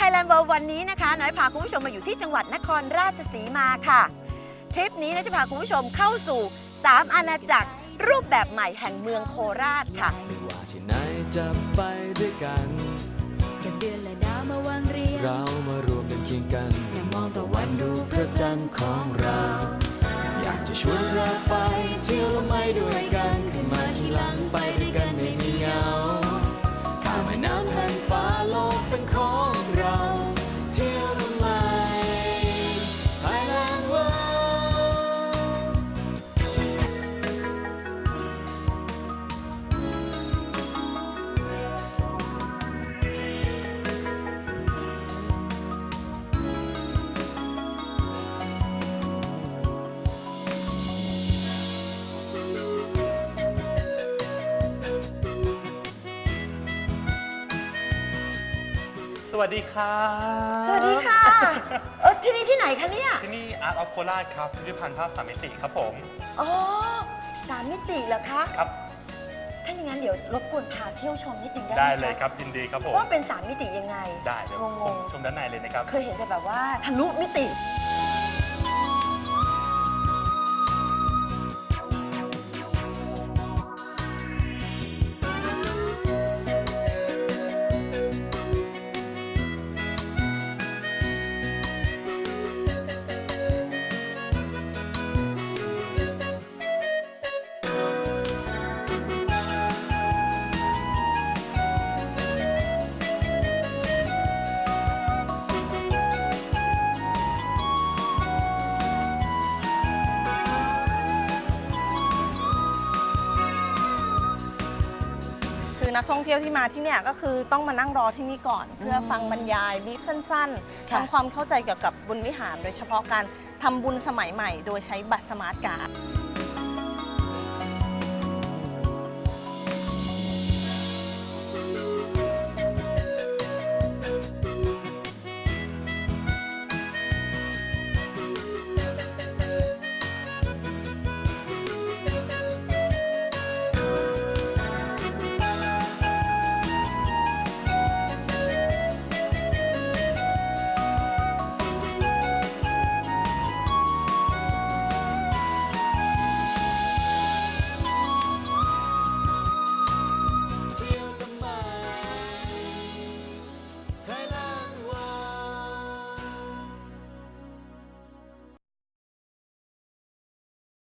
Thailand World วันนี้นะคะน้อยพาคุณผู้ชมมาอยู่ที่จังหวัดนครราชสีมาค่ะ ทริปนี้นะจะพาคุณผู้ชมเข้าสู่ 3 อาณาจักรรูปแบบใหม่แห่งเมืองโคราชค่ะ ไม่ว่าที่ไหนจะไปด้วยกันแค่เดือนและดาวมาวางเรียงเรามารวมกันเคียงกันแค่มองตะวันดูพระจันทร์ของเรา สวัสดีครับสวัสดีค่ะ เออที่นี่ที่ไหนคะเนี่ย ที่นี่ Art of c o l a ครับพิพิธภัณฑ์ภาพสามมิติครับผม อ๋อสามมิติเหรอคะ ครับ ถ้าอย่างนั้นเดี๋ยวรบกวนพาเที่ยวชมนิดนึงได้ไหมได้คะเลยครับยินดีครับผม ว่าเป็นสามมิติยังไงได้เดี๋ยวงผมงชมด้านในเลยนะครับ ๆเคยเห็นแต่แบบว่าทะลุมิติ คือนักท่องเที่ยวที่มาที่เนี่ยก็คือต้องมานั่งรอที่นี่ก่อน เพื่อฟังบรรยายบีฟสั้นๆค่ะทำความเข้าใจเกี่ยวกับบุญวิหาร โดยเฉพาะการทำบุญสมัยใหม่ โดยใช้บัตรสมาร์ทการ์ด